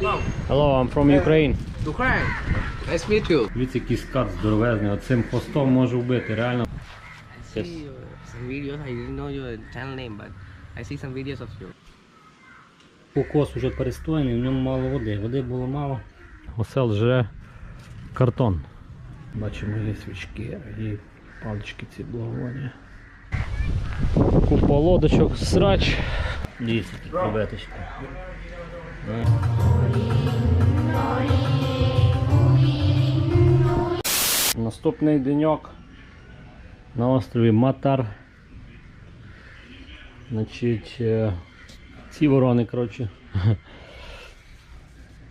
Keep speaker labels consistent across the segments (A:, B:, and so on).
A: Hello, I'm from Ukraine.
B: Ukraine. Nice to meet you.
A: Дивіться, який скат здоровезний, оцим хвостом може вбити, реально.
B: I see some videos. I didn't know your channel name, but I see some videos of you.
A: Покос вже перестояний, в ньому мало води. Води було мало. Осел жре картон. Бачимо, є свічки і палички ці благовоння. Купа лодочок, срач. Дивіться, тут Наступний деньок на острові Матар. Значить, е, ці ворони, коротше.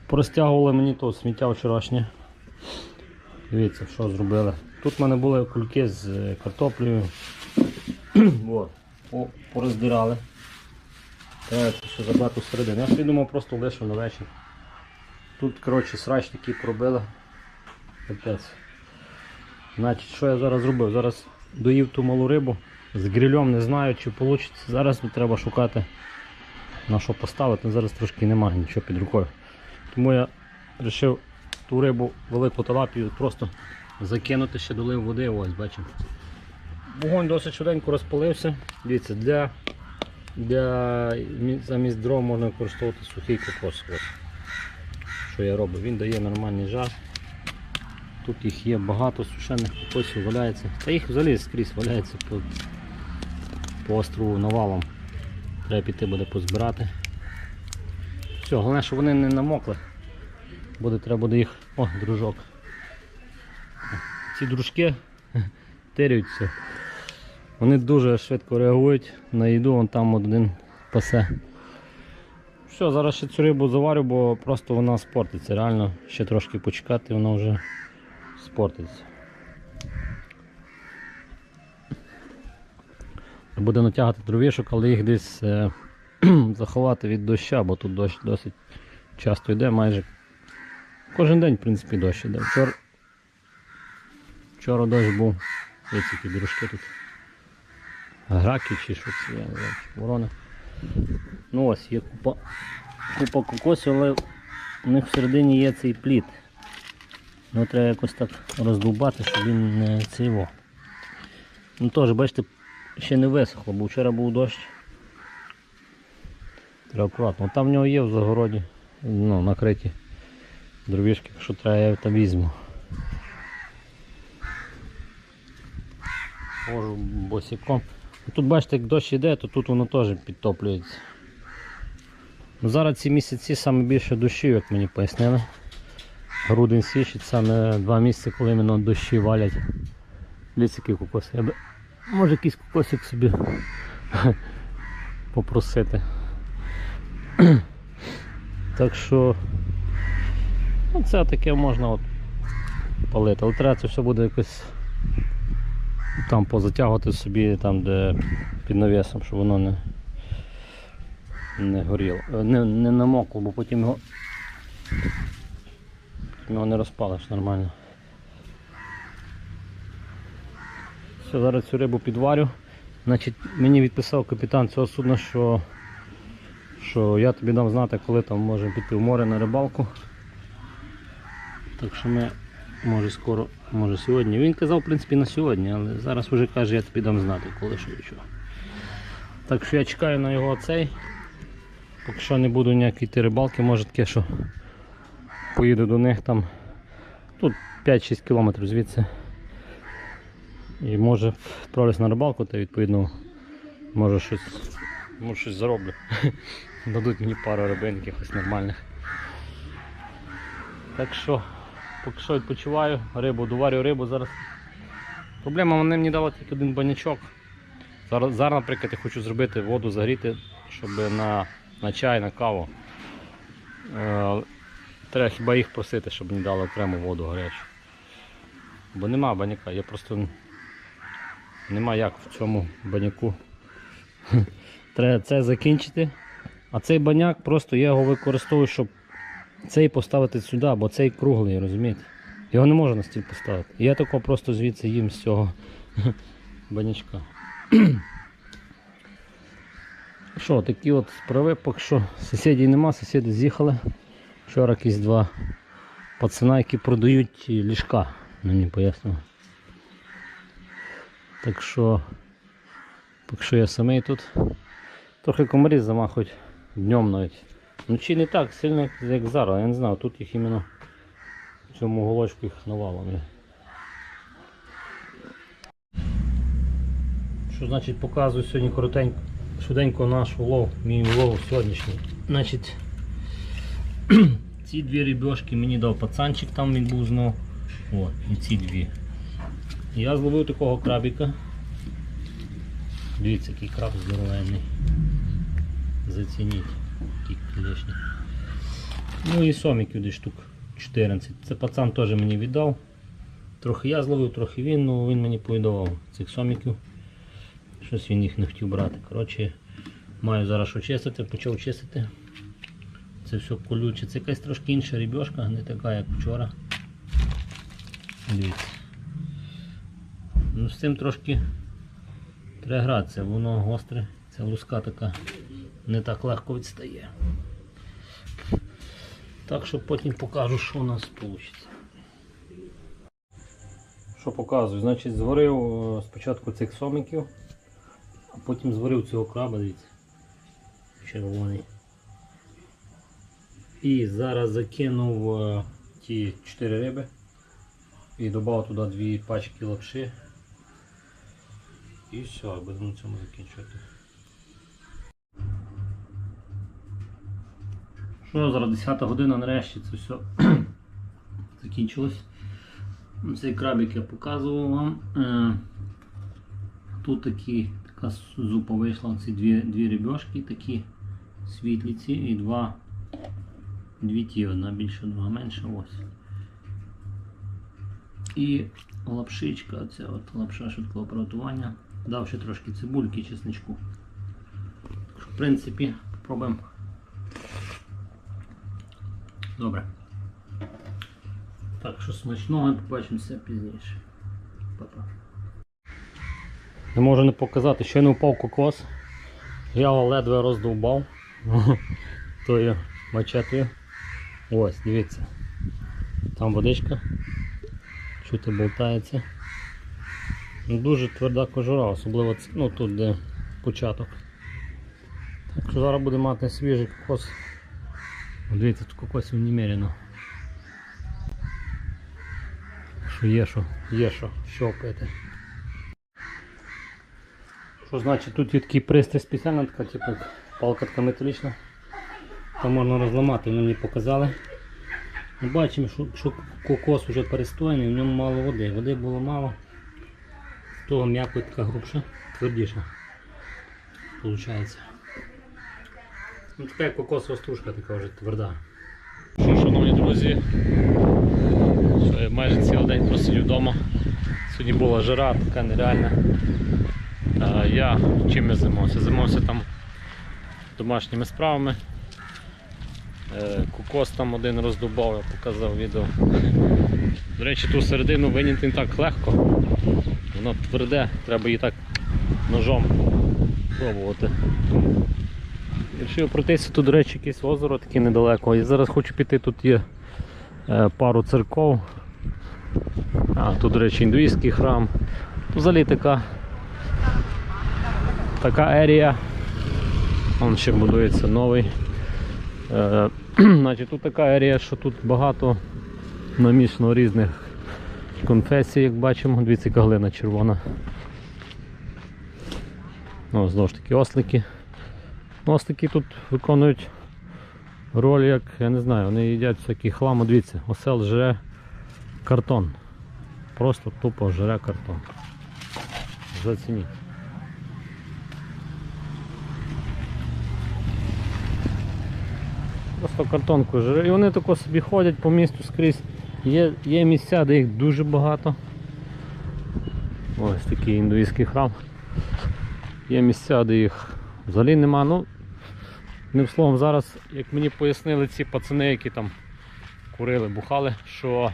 A: Простягували мені то сміття вчорашнє. Дивіться, що зробили. Тут в мене були кульки з е, картоплею. Пороздирали. Треба ще забрати всередину. Я собі думав просто лишу на вечір. Тут, коротше, срач такий пробили. Капець. Значить, що я зараз зробив? Зараз доїв ту малу рибу. З грильом не знаю, чи вийде. Зараз треба шукати на що поставити. Зараз трошки немає нічого під рукою. Тому я вирішив ту рибу велику талапію просто закинути, ще долив води, ось бачимо. Вогонь досить швиденько розпалився. Дивіться, для, для замість дров можна використовувати сухий кокос. Що я роблю? Він дає нормальний жар. Тут їх є багато сушених кокосів валяється. Та їх взагалі скрізь валяється по, по острову навалом. Треба піти буде позбирати. Все, головне, щоб вони не намокли. Буде, треба буде їх... О, дружок. Ці дружки тирюються. Вони дуже швидко реагують на їду, вон там один пасе. Все, зараз ще цю рибу заварю, бо просто вона спортиться. Реально ще трошки почекати, вона вже спортиться. Буде натягати дровішок, але їх десь е, заховати від доща, бо тут дощ досить часто йде, майже кожен день, в принципі, дощ йде. Вчора, вчора дощ був. Є ці дружки тут. Граки чи що це, я не знаю, ворони. Ну ось, є купа, купа кокосів, але у них всередині є цей плід. Його треба якось так роздовбати, щоб він не циво. Ну теж, бачите, ще не висохло, бо вчора був дощ. Треба акуратно. Там в нього є в загороді, ну, накриті дровішки, якщо треба, я там візьму. Можу босиком. Тут бачите, як дощ йде, то тут воно теж підтоплюється. Ну, Зараз ці місяці саме більше дощів, як мені пояснили. Грудень січень, саме два місяці, коли іменно дощі валять. Які кокоси. Я би... Може якийсь кокосик собі попросити. так що ну, це таке можна от палити, але треба це все буде якось там позатягувати собі там, де під навісом, щоб воно не, не горіло, Е, не, не намокло, бо потім його, його не розпалиш нормально. Все, зараз цю рибу підварю. Значить, мені відписав капітан цього судна, що, що я тобі дам знати, коли там можемо піти в море на рибалку. Так що ми може скоро, може сьогодні. Він казав, в принципі, на сьогодні, але зараз вже каже, я тобі дам знати, коли що і що. Так що я чекаю на його цей. Поки що не буду ніякі йти рибалки, може таке, що поїду до них там. Тут 5-6 кілометрів звідси. І може відправлюсь на рибалку та відповідно може щось, може щось зароблю. Дадуть мені пару рибин якихось нормальних. Так що, поки що відпочиваю, рибу, доварю рибу зараз. Проблема вони мені дали тільки один банячок. Зараз, зараз, наприклад, я хочу зробити воду загріти, щоб на, на чай, на каву. Треба хіба їх просити, щоб мені дали окрему воду гарячу. Бо нема баняка, я просто нема як в цьому баняку. Треба це закінчити. А цей баняк просто я його використовую, щоб цей поставити сюди, бо цей круглий, розумієте? Його не можна на стіл поставити. Я тако просто звідси їм з цього банячка. Що, такі от справи, поки що сусідів нема, сусіди з'їхали. Вчора якісь два пацана, які продають ліжка, мені пояснили. Так що, поки що я самий тут. Трохи комарі замахують днем навіть. Вночі не так сильно, як- зараз, я не знаю, тут їх іменно в цьому голочку їх навалом. Що значить показую сьогодні коротенько, швиденько наш улов, мій улов сьогоднішній. Значить, ці дві рибьошки мені дав пацанчик, там він був знов. От, і ці дві. Я зловив такого крабіка. Дивіться, який краб здоровенний. Зацініть, який клешні. Ну і соміків десь штук 14. Це пацан теж мені віддав. Трохи я зловив, трохи він, ну він мені повідавав цих соміків. Щось він їх не хотів брати. Коротше, маю зараз що чистити, почав чистити. Це все колюче. Це якась трошки інша рібьошка, не така, як вчора. Дивіться. Ну, з цим трошки треба гратися, воно гостре, ця луска така не так легко відстає. Так що потім покажу, що у нас вийде. Що показую? Значить, зварив е, спочатку цих сомиків, а потім зварив цього краба, дивіться. Червоний. І зараз закинув е, ті 4 риби і додав туди дві пачки лапши. І все, будемо цьому закінчувати. Що зараз 10 година нарешті це все закінчилось. Цей крабик я показував вам. Е, Тут такі, така зупа вийшла, ці дві, дві рибьошки такі світлі ці і два дві ті, одна більше, друга менша. Ось. І лапшичка, оця от лапша швидкого приготування. Дав ще трошки цибульки, чесничку. В принципі, пробуємо. Добре. Так що смачного побачимося пізніше. Па-па. Не можу не показати, що не впав кокос. Я ледве роздовбав тою мачетою. Ось, дивіться. Там водичка. Чути болтається. Ну, Дуже тверда кожура, особливо ну, тут де початок. Так що зараз буде мати свіжий кокос. Дивіться, тут кокосів немерено. Що є що, є що, що пити. Що значить тут є такий пристрій спеціальна така, типу палка така металічна. Там можна розламати, вони мені показали. Ми бачимо, що, що кокос вже перестояний, в ньому мало води. Води було мало. Того м'яко така грубша, твердіша. Получається. Ну, така як кокосова стружка, така вже тверда. Що, шановні друзі, що я майже цілий день просидів вдома. Сьогодні була жара, така нереальна. А я чим я займався? Займався там домашніми справами. Е, Кокос там один роздубав, я показав відео. До речі, ту середину виняти не так легко. Воно тверде, треба її так ножом пробувати. Вирішив пройтися тут, до речі, якесь озеро таке недалеко. І зараз хочу піти, тут є е, пару церков. А, тут, до речі, індуїзький храм. Взагалі така, така ерія. Вон ще будується новий. Значить, тут така ерія, що тут багато намішано різних конфесій, як бачимо. Дивіться, глина червона. Ну, знову ж таки, ослики. Ослики тут виконують роль, як, я не знаю, вони їдять всякий хлам. Дивіться, осел жре картон. Просто тупо жре картон. Зацініть. Картонку жре. І вони тако собі ходять по місту скрізь. Є, є місця, де їх дуже багато. Ось такий індуїзький храм. Є місця, де їх взагалі нема. Ну, одним словом, зараз, як мені пояснили ці пацани, які там курили, бухали, що.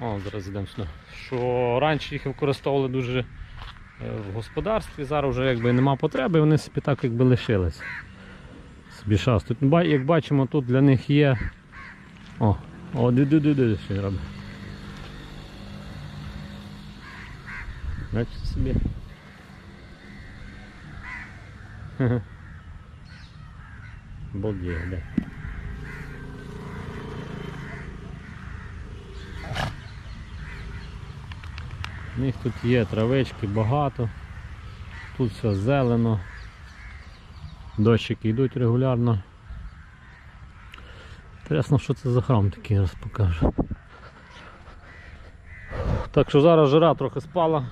A: О, зараз йдемо сюди. Що раніше їх використовували дуже е, в господарстві, зараз вже якби нема потреби, вони собі так якби лишились. Собі. Тут, як бачимо, тут для них є. О, о, ди ди ди ди що він робить. Бачите собі. Хе-хе. Да. У них тут є травички багато. Тут все зелено. Дощики йдуть регулярно. Інтересно, що це за храм такий раз покажу. Так що зараз жара трохи спала.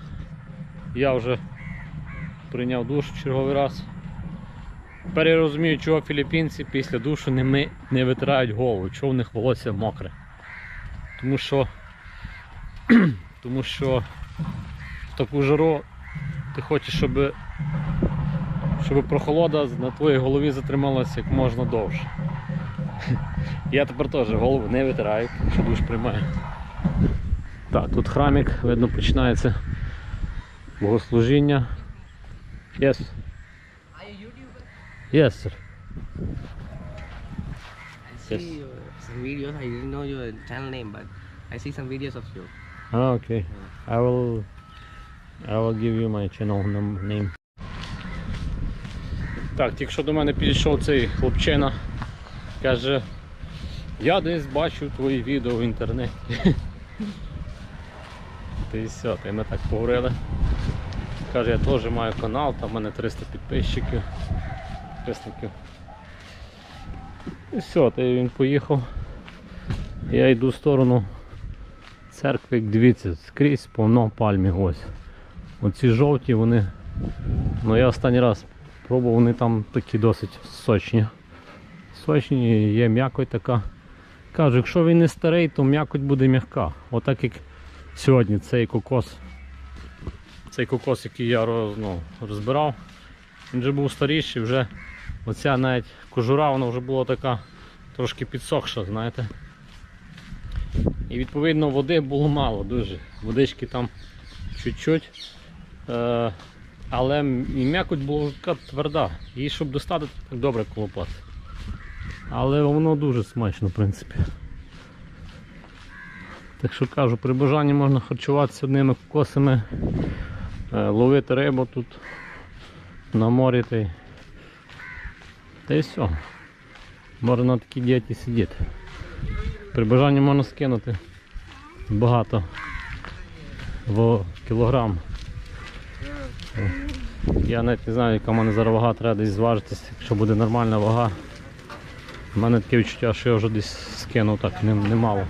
A: Я вже прийняв душ в черговий раз. Тепер я розумію, чого філіппінці після душу не, ми, не витирають голову, чого в них волосся мокре. Тому що, тому що в таку жару ти хочеш, щоб, щоб прохолода на твоїй голові затрималася як можна довше. Я тепер теж голову не витираю, якщо душ приймаю. Так, тут храмик, видно, починається богослужіння. Yes. Yes, sir.
B: I see
A: Yes.
B: your, some videos. I didn't know your channel name, but I see some videos of you.
A: Ah, okay. I will I will give you my channel name. Так, тільки що до мене підійшов цей хлопчина. Каже, я десь бачив твої відео в інтернеті. І все, й ми так поговорили. Каже, я теж маю канал, там в мене 300 підписчиків, підписників. І все, й він поїхав. Я йду в сторону церкви, дивіться, скрізь повно пальмів ось. Оці жовті вони. Ну я останній раз пробував, вони там такі досить сочні. Сочні, є м'якоть така. Кажу, якщо він не старий, то м'якоть буде м'яка. Отак як сьогодні цей кокос. Цей кокос, який я ну, розбирав, він вже був старіший, вже оця навіть кожура вона вже була така трошки підсохша, знаєте. І відповідно води було мало дуже. Водички там чуть-чуть. Е, але і м'якоть була тверда. Її щоб достати, так добре колопати. Але воно дуже смачно, в принципі. Так що кажу, при бажанні можна харчуватися одними кокосами, е, ловити рибу тут на морі та й, та й все. Можна на такій дієті сидіти. При бажанні можна скинути багато в кілограм. Я навіть не знаю, яка в мене зараз вага, треба десь зважитись, якщо буде нормальна вага. У мене таке відчуття, що я вже десь скинув так немало.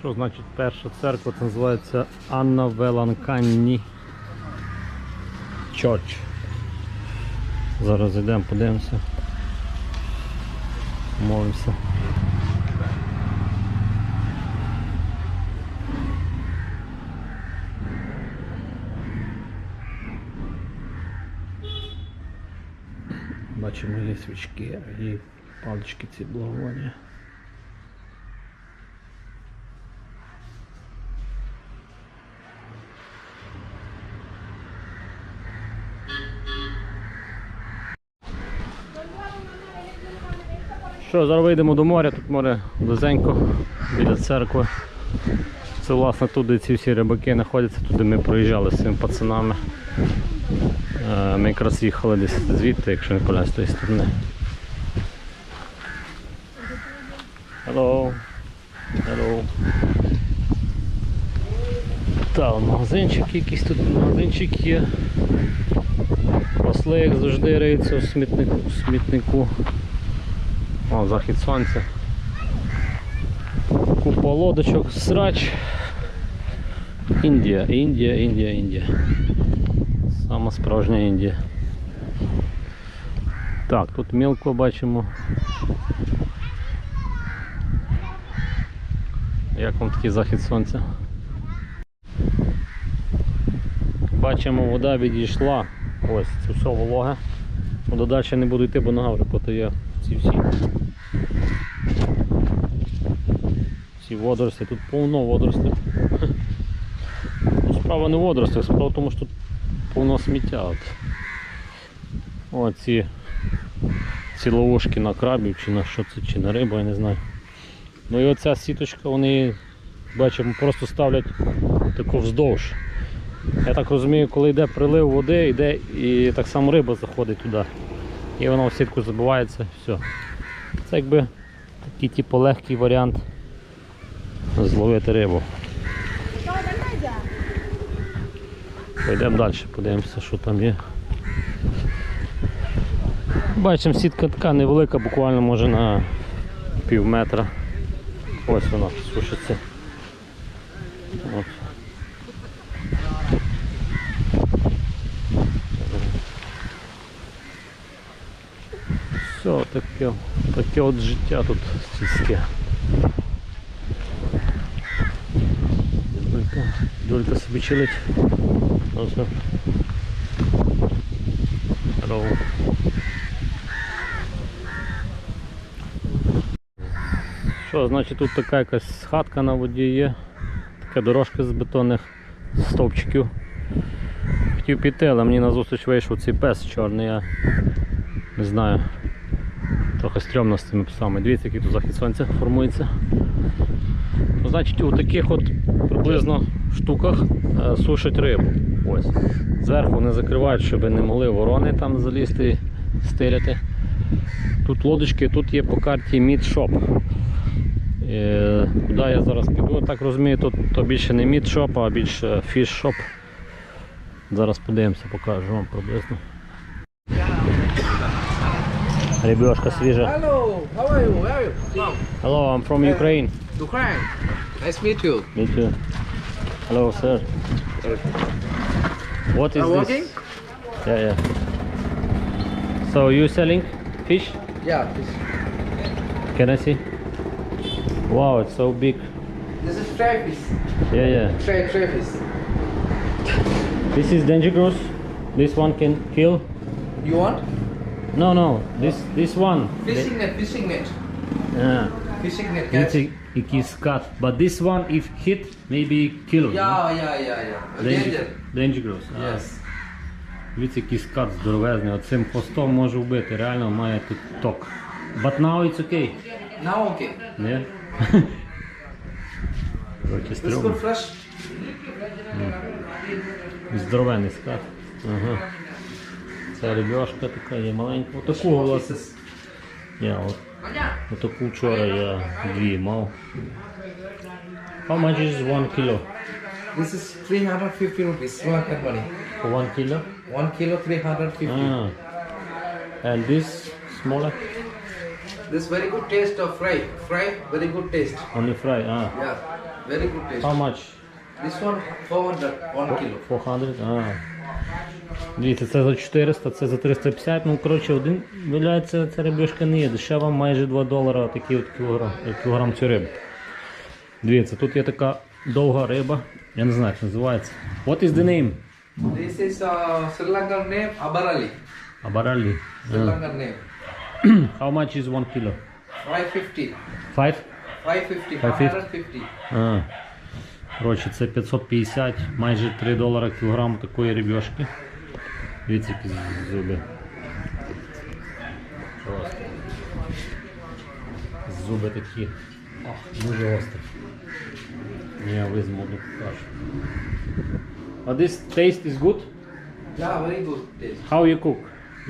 A: Що значить перша церква? Це називається Анна Веланканні Church. Зараз йдемо, подивимося. Молимося. Бачимо є свічки і палички ці благовоння. Що, зараз вийдемо до моря, тут море близенько біля церкви. Це власне тут, ці всі рибаки знаходяться, туди ми проїжджали з цими пацанами. Ми якраз їхали десь звідти, якщо не помиляюсь, з тої сторони. Hello. Hello. Так, магазинчик якийсь тут магазинчик є. Росли, як завжди, риються в смітнику. Смітнику. О, захід сонця. Купа лодочок, срач. Індія, Індія, Індія, Індія. Сама справжня Індія. Так, тут мілко бачимо. Як вам такий захід сонця? Бачимо, вода відійшла. Ось це все вологе. Ну, далі не буду йти, бо нога вже потає ці всі. Ці водорості, тут повно водоростей. Ну, Справа не в справа в тому, що тут повно сміття. От. Оці ці ловушки на крабів чи на що це, чи на рибу, я не знаю. Ну і оця сіточка, вони бачимо, просто ставлять таку вздовж. Я так розумію, коли йде прилив води, йде і так само риба заходить туди. І вона в сітку забивається, все. Це якби такий типу легкий варіант зловити рибу. Пойдемо далі, подивимося, що там є. Бачимо, сітка така невелика, буквально може на пів метра. Ось вона сушиться. Все, таке, таке от життя тут сільське. Долька, долька собі чилить. Ось. Здорово. Що, значить тут така якась хатка на воді є, така дорожка з бетонних стовпчиків. Хотів піти, але мені назустріч вийшов цей пес чорний, я не знаю. Трохи стрьомно з цими псами. Дивіться, який тут захід сонця формується. Ну, значить, у таких от приблизно штуках е, сушать рибу. Ось. Зверху вони закривають, щоб не могли ворони там залізти стиряти. Тут лодочки, тут є по карті мідшоп. Е, Куди я зараз піду, так розумію, тут то більше не мідшоп, а більше фішшоп. Зараз подивимося, покажу вам приблизно. Ребешка свіжа.
B: Hello, how are you? Where are you?
A: Hello, I'm from Ukraine.
B: Ukraine. Nice to meet you.
A: Me too. Hello, sir. What is
B: Are
A: this? Yeah, yeah. So you selling fish?
B: Yeah. This,
A: Can I see? Wow, it's so big.
B: this is tray fish.
A: Yeah, yeah.
B: Tray, tray.
A: This is dangerous. This one can kill.
B: You want?
A: No, no. This this one.
B: Fishing net, fishing net.
A: Yeah.
B: Fishing net,
A: It's
B: catch.
A: a, it is cut, but this one, if hit, maybe kill. no?
B: Yeah, yeah, yeah, yeah. Danger.
A: Dangerous.
B: Yes.
A: Дивіться, який скат здоровезний. Оцим хвостом може вбити. Реально має тут ток. But now it's okay.
B: Now okay.
A: Ні? Короче,
B: This
A: стрьомно.
B: good fresh.
A: Здоровенний скат. Ага. Це рибешка така є маленька. Отаку власне. Я от. Отаку вчора я дві мав. How much is one kilo?
B: This is 350 rupees. Lankan money.
A: For one kilo?
B: One kilo 350.
A: Ah. And this smaller?
B: This very good taste of fry. Fry, very good taste.
A: Only fry. Ah.
B: Yeah, very good taste.
A: How much?
B: This one 400, one kilo.
A: 400? А. Дивіться, це за 400, це за 350. Ну, коротше, один, виявляється, ця рибешка не є. Дешева майже 2 долара такий от кілограм, кілограм цієї риби. Дивіться, тут є така довга риба. Я не знаю, як називається. What is the name?
B: This is uh, Sri Lankan name Abarali.
A: Абаралі.
B: Sri Lankan name.
A: How much is 1 kilo?
B: 550.
A: 5?
B: 550.
A: 550.
B: 550.
A: А. Коротше, це 550, майже 3 долара кілограм такої рибешки. Дивіться, які зуби. Просто. Зуби такі. Ах, дуже гострі. Я візьму одну покажу. But this taste is good?
B: Yeah, very good taste.
A: How you cook?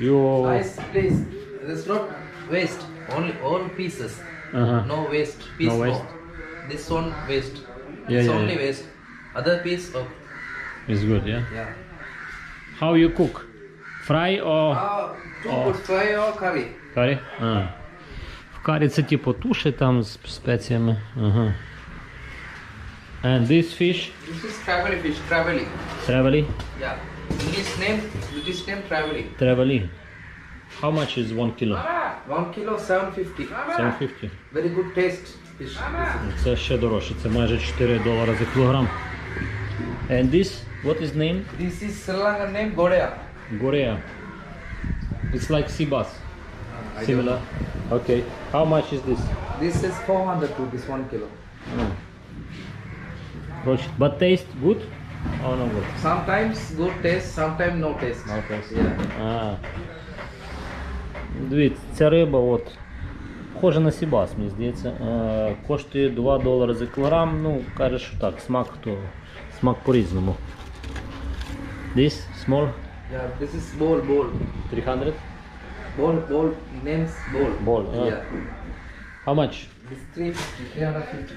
A: You...
B: Nice taste. This not waste. Only all pieces.
A: Ага.
B: No waste. Piece
A: No waste.
B: This one waste.
A: Yeah,
B: it's
A: yeah,
B: only
A: yeah.
B: waste. Other piece of
A: It's good, yeah?
B: yeah.
A: How you cook? Fry or
B: Ah, two
A: Oh.
B: good fry or curry.
A: карі? А. Карі це типу туші там з спеціями. Ага. And this fish,
B: This is travely fish. Travely.
A: trevally?
B: Yeah. English name. British name travely.
A: Trevally. How much is one kilo?
B: One kilo 750.
A: 750.
B: Very good taste fish.
A: Це ще дорожче, це майже 4 долари за кілограм. And this, what is name?
B: This is Sri Lankan name Godea.
A: Gorea. It's like sea bass. Similar. Okay. How much is this?
B: This is 400 rupees one kilo.
A: Коротше, But taste good? Oh, no good.
B: Sometimes good taste, sometimes no taste.
A: No taste.
B: Yeah.
A: А. Дивіться, ця риба, от, схожа на сібас, мені здається, е, коштує 2 долари за кілограм. Ну, каже, що так, смак то смак по-різному. This small
B: Yeah, this is ball, ball.
A: 300.
B: Ball, ball, names ball.
A: Ball, yeah.
B: Yeah.
A: How much?
B: This 350, 350.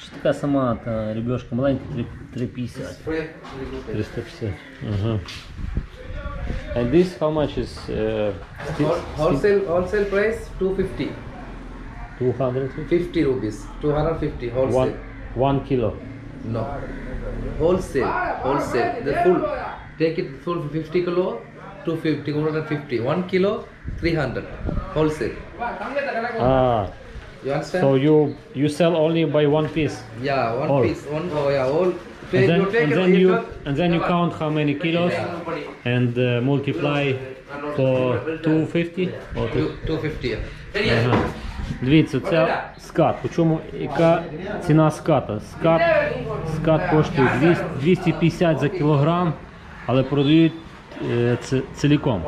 A: Ще така сама та рибешка маленька, 3, 350.
B: Spread, very good.
A: 350. Ага. And this how much is uh, still,
B: Whol- Wholesale, wholesale price 250.
A: 250?
B: 50 rupees. 250 wholesale.
A: One, one kilo.
B: No. Wholesale. Wholesale. The full. Take it full 50 kilo. 250. 250. 1 kilo. 300. Wholesale.
A: Ah,
B: You understand?
A: so you you sell only by one piece,
B: yeah, one
A: all.
B: piece. One. Oh yeah, all.
A: and then,
B: you
A: and then you and then you count how many kilos and uh, multiply for 250 or
B: Two- 250. yeah.
A: Ага. Дивіться, це скат. Чому яка ціна ската? Скат, скат коштує 200 250 за кілограм, але продають е, ціліком.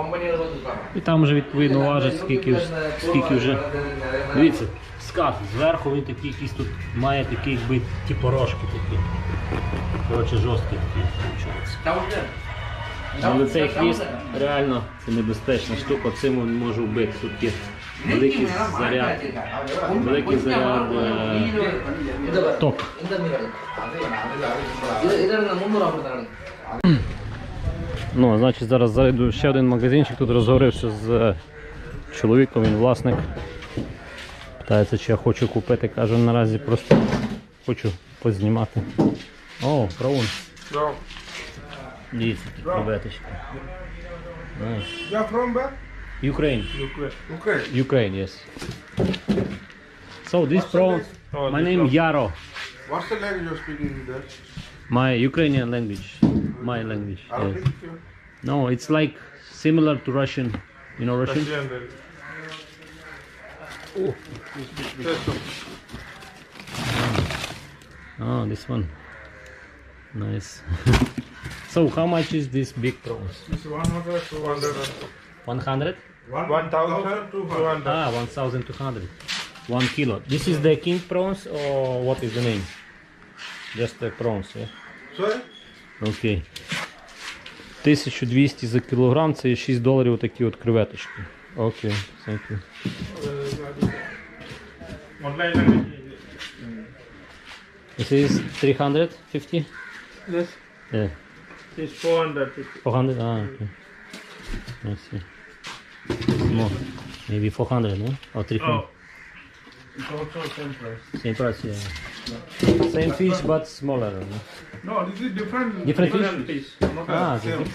A: І там вже відповідно важить, скільки, скільки вже. Дивіться, скат зверху він такий якийсь тут має такі, якби ті порошки такі. Коротше, жорсткий такий виходить. Але цей хвіст реально це небезпечна штука, цим він може вбити. Тут є великий заряд, великий заряд е, ток. Ну, значить, зараз зайду ще один магазинчик, тут розговорився з е, чоловіком, він власник. Питається, чи я хочу купити. Кажу, наразі просто хочу познімати. О, правун. Дивіться, які креветочки. Nice.
C: From where?
A: Ukraine.
C: Ukraine. Ukraine.
A: Ukraine, yes. So this prawns, my name. Yaro.
C: What's the language you're speaking there?
A: My Ukrainian language. My language. yeah. No, it's like similar to Russian. You know Russian?
C: Russian.
A: Oh. oh, this one. Ah, nice. so, how much is this big prawns?
C: It's 100.
A: 100?
C: 1200.
A: Ah, 1200. 1 kilo. This is the king prawns or what is the name? Just the prawns, yeah?
C: Sorry?
A: Okay. 1200 за кілограм, це 6 доларів такі от креветочки. Окей,
C: language.
A: This is 350?
C: Yes.
A: Yeah.
C: It's 400.
A: 400? Ah, okay. I see. More. Maybe 400, no? Or 300?
C: Oh. It's also same price.
A: Same price, yeah. Same fish, but smaller. No?
C: No, this is different.
A: Different fish?
C: fish. Not
A: Ah,
C: the same.
A: this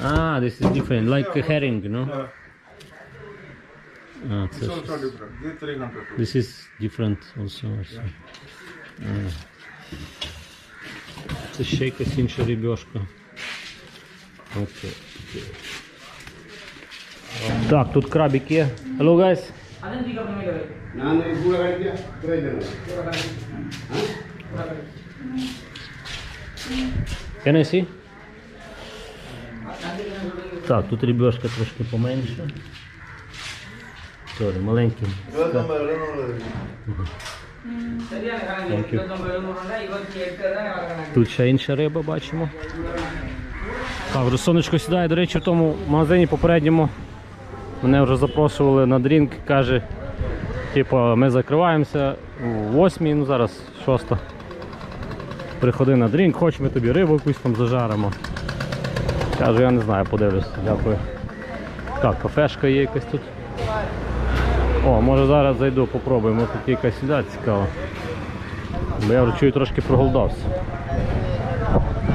A: Ah, this is different, like a herring, no?
C: Uh,
A: Ah,
C: it's
A: so
C: also different. This is 300. rupees.
A: this is different also. I see. Ah. Це ще якась інша рибешка. Окей. окей. Так, тут крабик є. Hello guys. Can I see? Так, тут рибешка трошки поменше. Сорі, маленький. Тут ще інша риба бачимо. Так, вже сонечко сідає. До речі, в тому магазині попередньому мене вже запрошували на дрінк. Каже, типу, ми закриваємося о 8, ну зараз 6. Приходи на дрінк, хоч ми тобі рибу якусь там зажаримо. Кажу, я не знаю, подивлюся. Дякую. Так, кафешка є якась тут. О, може зараз зайду, попробуємо. Тут якась їда цікава. Бо я вже чую трошки проголодався.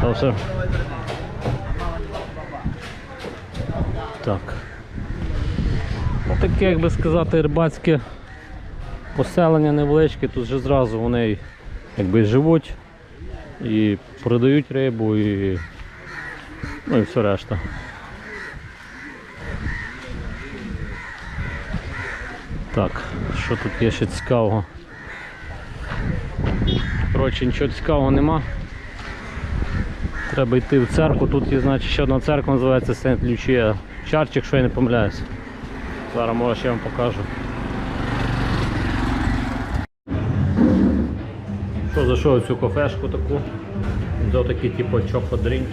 A: Та все. Так. Таке, як би сказати, рибацьке поселення невеличке, тут вже зразу вони якби живуть і продають рибу і, ну, і все решта. Так, що тут є ще цікавого? Коротше, нічого цікавого нема. Треба йти в церкву. Тут є значить, ще одна церква називається Сент Лючія. Чарчик, якщо я не помиляюсь. Зараз може ще вам покажу. Що зайшов цю кафешку таку? Взяв такий типу чокодрінк.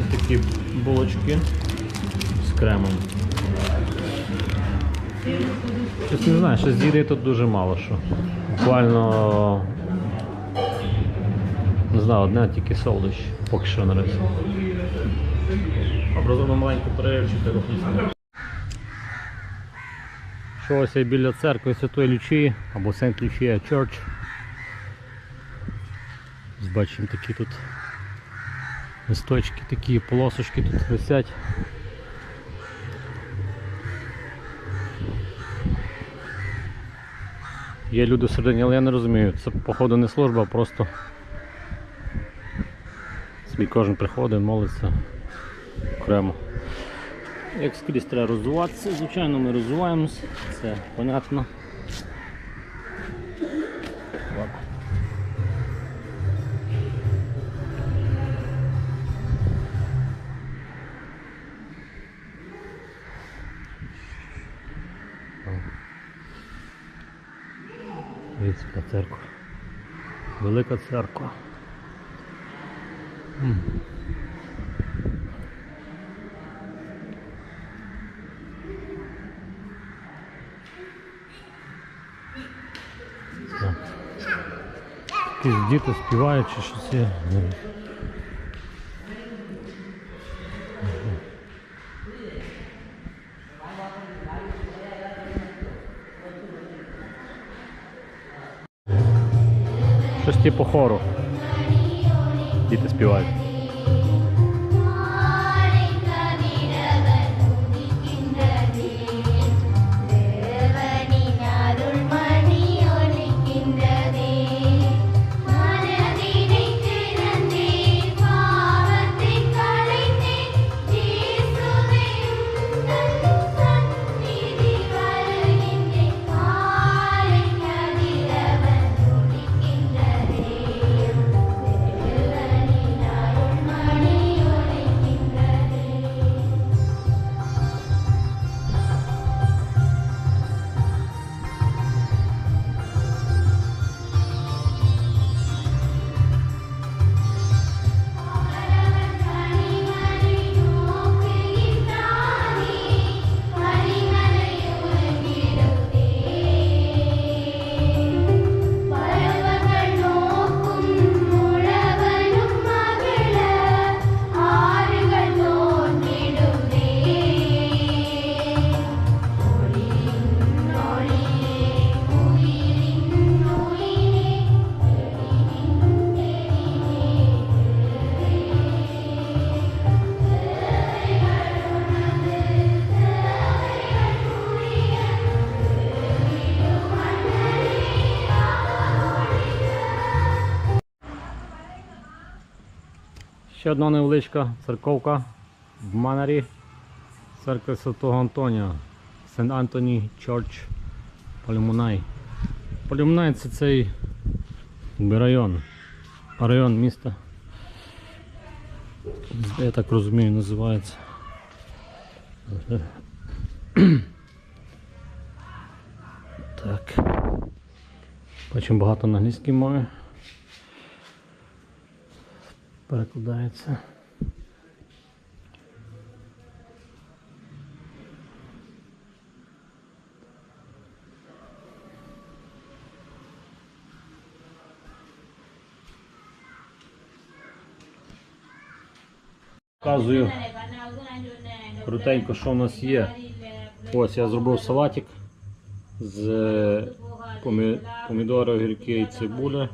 A: Ось такі булочки з кремом. Щось не знаю, щось їди тут дуже мало що. Буквально не знаю, одне тільки солодощ, поки що наразі. Образовано маленьку перерив 4 пісня. Що ось біля церкви Святої Лючії або Сент Лючія. Ось Бачимо такі тут листочки, такі полосочки тут висять. Є люди всередині, але я не розумію, це походу не служба, а просто собі кожен приходить, молиться окремо. Як скрізь треба розвиватися, звичайно, ми розвиваємось, це понятно. Дивіться, церква. Велика церква. Діти співають чи щось. Щось типу хору. Діти співають. Ще одна невеличка церковка в Манарі. Церква Святого Антонія. Сент Антоні Чорч Палюмунай. Палюмунай це цей район. Район міста. Я так розумію, називається. Так. Бачимо багато на англійській мові. Перекладається. Показую крутенько, що у нас є. Ось я зробив салатик з помі- помідори, огірки і цибуля.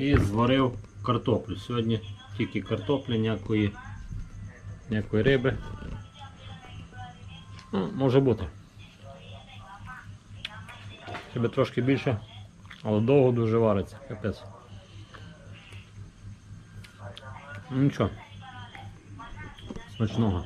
A: І зварив картоплю. Сьогодні тільки картопля, ніякої, ніякої риби. Ну, може бути. Треба трошки більше, але довго дуже вариться, капець. Ну нічого. Смачного.